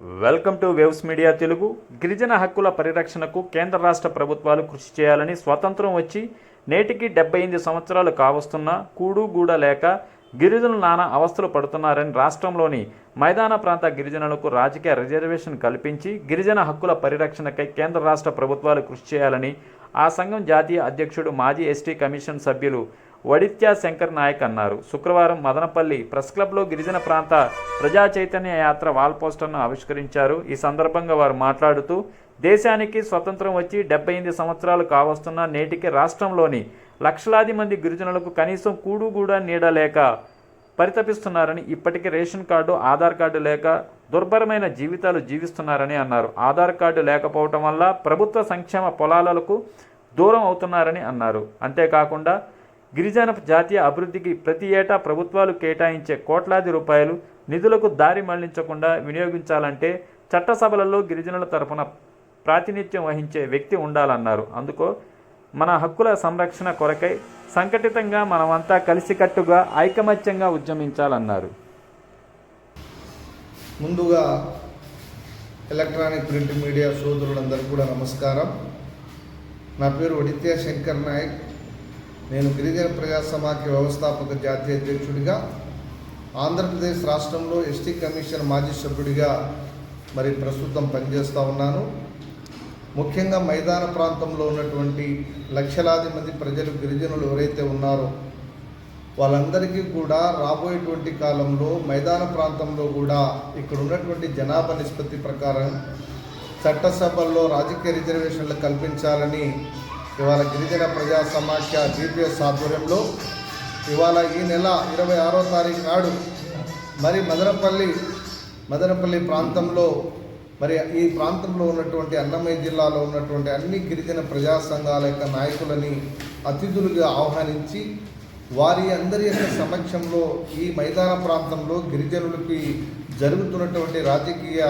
Welcome to waves media Telugu గిరిజన హక్కుల పరిరక్షణకు కేంద్ర రాష్ట్ర ప్రభుత్వాలు కృషి చేయాలని స్వాతంత్రం వచ్చి నేటికి డెబ్బై ఎనిమిది సంవత్సరాలు కావస్తున్నా కూడు గూడ లేక గిరిజనులు నానా అవస్థలు పడుతున్నారని రాష్ట్రంలోని మైదాన ప్రాంత గిరిజనులకు రాజకీయ రిజర్వేషన్ కల్పించి గిరిజన హక్కుల పరిరక్షణకై కేంద్ర రాష్ట్ర ప్రభుత్వాలు కృషి చేయాలని ఆ సంఘం జాతీయ అధ్యక్షుడు మాజీ ఎస్టీ కమిషన్ సభ్యులు వడిత్యా శంకర్ నాయక్ అన్నారు. శుక్రవారం మదనపల్లి ప్రెస్ క్లబ్లో గిరిజన ప్రాంత ప్రజా చైతన్య యాత్ర వాల్ పోస్టర్ను ఆవిష్కరించారు. ఈ సందర్భంగా వారు మాట్లాడుతూ దేశానికి స్వతంత్రం వచ్చి డెబ్బై ఎనిమిది సంవత్సరాలు కావస్తున్న నేటికి రాష్ట్రంలోని లక్షలాది మంది గిరిజనులకు కనీసం కూడు కూడా నీడలేక పరితపిస్తున్నారని ఇప్పటికీ రేషన్ కార్డు ఆధార్ కార్డు లేక దుర్భరమైన జీవితాలు జీవిస్తున్నారని అన్నారు. ఆధార్ కార్డు లేకపోవటం వల్ల ప్రభుత్వ సంక్షేమ పొలాలకు దూరం అవుతున్నారని అన్నారు. అంతేకాకుండా గిరిజన జాతీయ అభివృద్ధికి ప్రతి ఏటా ప్రభుత్వాలు కేటాయించే కోట్లాది రూపాయలు నిధులకు దారి మళ్ళించకుండా వినియోగించాలంటే చట్టసభలలో గిరిజనుల తరపున ప్రాతినిధ్యం వహించే వ్యక్తి ఉండాలన్నారు. అందుకో మన హక్కుల సంరక్షణ కొరకై సంఘటితంగా మనమంతా కలిసికట్టుగా ఐకమత్యంగా ఉద్యమించాలన్నారు. ముందుగా ఎలక్ట్రానిక్ ప్రింట్ మీడియా సోదరులందరికీ కూడా నమస్కారం. నా పేరు వడిత్య శంకర్ నాయక్. నేను గిరిజన ప్రజా సమాఖ్య వ్యవస్థాపక జాతీయ అధ్యక్షుడిగా ఆంధ్రప్రదేశ్ రాష్ట్రంలో ఎస్టీ కమిషన్ మాజీ సభ్యుడిగా మరి ప్రస్తుతం పనిచేస్తూ ఉన్నాను. ముఖ్యంగా మైదాన ప్రాంతంలో ఉన్నటువంటి లక్షలాది మంది ప్రజలు గిరిజనులు ఎవరైతే ఉన్నారో వాళ్ళందరికీ కూడా రాబోయేటువంటి కాలంలో మైదాన ప్రాంతంలో కూడా ఇక్కడ ఉన్నటువంటి జనాభా నిష్పత్తి ప్రకారం చట్టసభల్లో రాజకీయ రిజర్వేషన్లు కల్పించాలని ఇవాళ గిరిజన ప్రజా సమాఖ్య జీపీఎస్ ఆధ్వర్యంలో ఇవాళ ఈ నెల ఇరవై ఆరో తారీఖు నాడు మరి మదనపల్లి మదనపల్లి ప్రాంతంలో మరి ఈ ప్రాంతంలో ఉన్నటువంటి అన్నమయ్య జిల్లాలో ఉన్నటువంటి అన్ని గిరిజన ప్రజా సంఘాల యొక్క నాయకులని అతిథులుగా ఆహ్వానించి వారి అందరి యొక్క సమక్షంలో ఈ మైదాన ప్రాంతంలో గిరిజనులకి జరుగుతున్నటువంటి రాజకీయ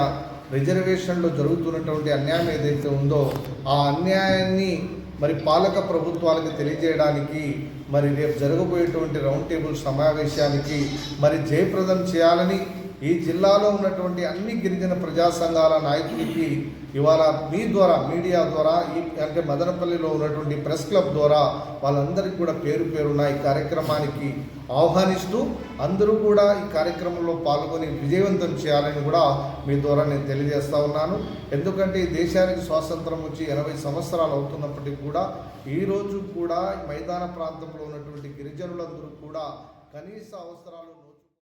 రిజర్వేషన్లో జరుగుతున్నటువంటి అన్యాయం ఏదైతే ఉందో ఆ అన్యాయాన్ని మరి పాలక ప్రభుత్వాలకు తెలియజేయడానికి మరి రేపు జరగబోయేటువంటి రౌండ్ టేబుల్ సమావేశానికి మరి జయప్రదం చేయాలని ఈ జిల్లాలో ఉన్నటువంటి అన్ని గిరిజన ప్రజా సంఘాల నాయకులకి ఇవాళ మీ ద్వారా మీడియా ద్వారా ఈ అంటే మదనపల్లిలో ఉన్నటువంటి ప్రెస్ క్లబ్ ద్వారా వాళ్ళందరికీ కూడా పేరు పేరున ఈ కార్యక్రమానికి ఆహ్వానిస్తూ అందరూ కూడా ఈ కార్యక్రమంలో పాల్గొని విజయవంతం చేయాలని కూడా మీ ద్వారా నేను తెలియజేస్తా ఉన్నాను. ఎందుకంటే ఈ దేశానికి స్వాతంత్రం వచ్చి ఎనభై సంవత్సరాలు అవుతున్నప్పటికీ కూడా ఈ రోజు కూడా మైదాన ప్రాంతంలో ఉన్నటువంటి గిరిజనులందరూ కూడా కనీస అవసరాలు